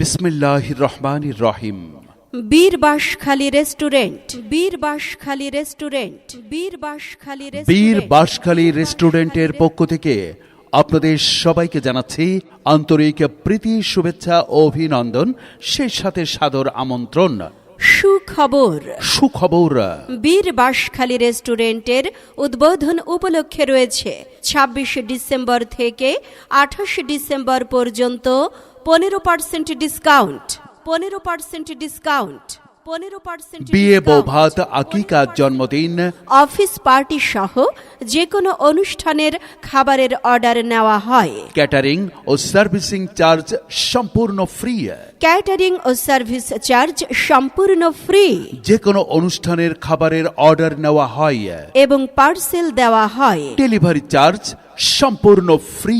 বিসমিল্লাহ রহমান রহিম। Birbaskhali restaurant. Birbaskhali restaurant. Birbaskhali Bir restaurant রেস্টুরেন্টের পক্ষ থেকে আপনাদের সবাইকে জানাচ্ছি আন্তরিক প্রীতি শুভেচ্ছা ও অভিনন্দন সেই সাথে সাদর আমন্ত্রণ। সুখবর। সুখবর। বীর বাঁশখালী রেস্টুরেন্টের উদ্বোধন উপলক্ষে রয়েছে ছাব্বিশে ডিসেম্বর থেকে আঠাশে ডিসেম্বর পর্যন্ত পনেরো পার্সেন্ট ডিসকাউন্ট পনেরো পার্সেন্ট ডিসকাউন্ট পনেরো পার্সেন্ট বিয়ে বৌভাত আকিকা জন্মদিন। অফিস পার্টি সহ যে কোনো অনুষ্ঠানের খাবারের অর্ডার নেওয়া হয়। ক্যাটারিং ও সার্ভিসিং চার্জ সম্পূর্ণ ফ্রি ক্যাটারিং ও সার্ভিস চার্জ সম্পূর্ণ ফ্রি যে কোনো অনুষ্ঠানের খাবারের অর্ডার নেওয়া হয়। এবং পার্সেল দেওয়া হয়। ডেলিভারি চার্জ সম্পূর্ণ ফ্রি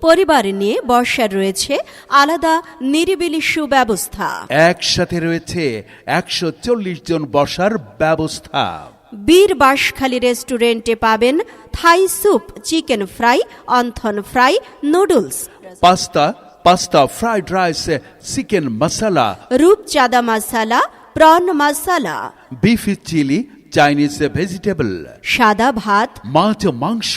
পরিবার নিয়ে বসার রয়েছে আলাদা নিরিবিলি সুব্যবস্থা। একসাথে রয়েছে একশো চল্লিশ জন বসার ব্যবস্থা। বীর বাঁশখালী রেস্টুরেন্টে পাবেন Thai soup chicken fry wonton fry noodles. Pasta pasta fried rice chicken masala রূপচাঁদা masala prawn masala beef chili Chinese vegetable সাদা ভাত মাছ মাংস।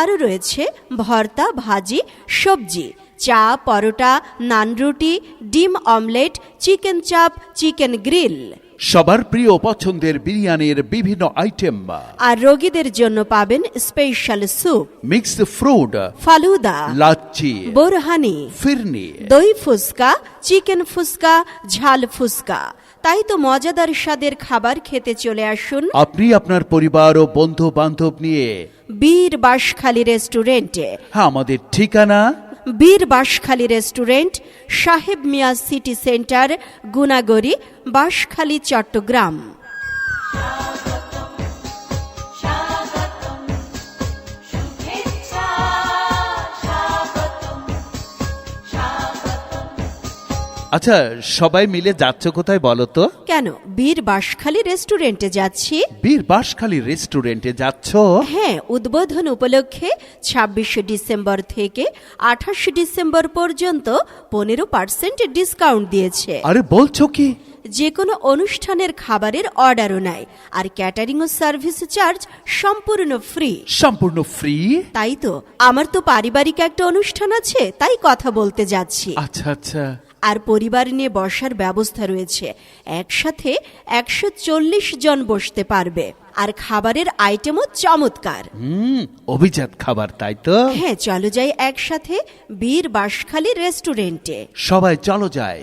আরও রয়েছে ভর্তা ভাজি সবজি চা পরোটা নান রুটি ডিম omelette chicken chop chicken grill. সবার প্রিয় পছন্দের বিরিয়ানির বিভিন্ন আইটেম আর রোগীদের জন্য পাবেন special soup mixed fruit falooda lassi borhani ফিরনি। দই ফুসকা চিকেন ফুসকা ঝাল ফুসকা তাই তো মজাদার স্বাদের খাবার খেতে চলে আসুন। আপনি আপনার পরিবার ও বন্ধু বান্ধব নিয়ে বীর বাঁশখালী রেস্টুরেন্টে হ্যাঁ আমাদের ঠিকানা Bir Banshkhali restaurant Saheb Mia city centre Gunagari Banshkhali Chattogram. আচ্ছা সবাই মিলে যাচ্ছ কোথায় বলো তো? কেন? বীর বাঁশখালী রেস্টুরেন্টে যাচ্ছি। বীর বাঁশখালী রেস্টুরেন্টে যাচ্ছ? হ্যাঁ উদ্বোধন উপলক্ষে ছাব্বিশে ডিসেম্বর থেকে আঠাশে ডিসেম্বর পর্যন্ত পনেরো পার্সেন্ট ডিসকাউন্ট দিয়েছে। আরে বলছো কি? যে কোনো অনুষ্ঠানের খাবারের অর্ডারও নেয় আর ক্যাটারিং ও সার্ভিস চার্জ সম্পূর্ণ ফ্রি। সম্পূর্ণ ফ্রি? তাই তো আমার তো পারিবারিক একটা অনুষ্ঠান আছে তাই কথা বলতে যাচ্ছি। আচ্ছা আচ্ছা। আর পরিবার নিয়ে বসার ব্যবস্থা রয়েছে। একসাথে একশো চল্লিশ জন বসতে পারবে। আর খাবারের আইটেমও চমৎকার। হুম অভিজাত খাবার তাই তো? হ্যাঁ চলো যাই একসাথে বীর বাঁশখালী রেস্টুরেন্টে সবাই চলো যায়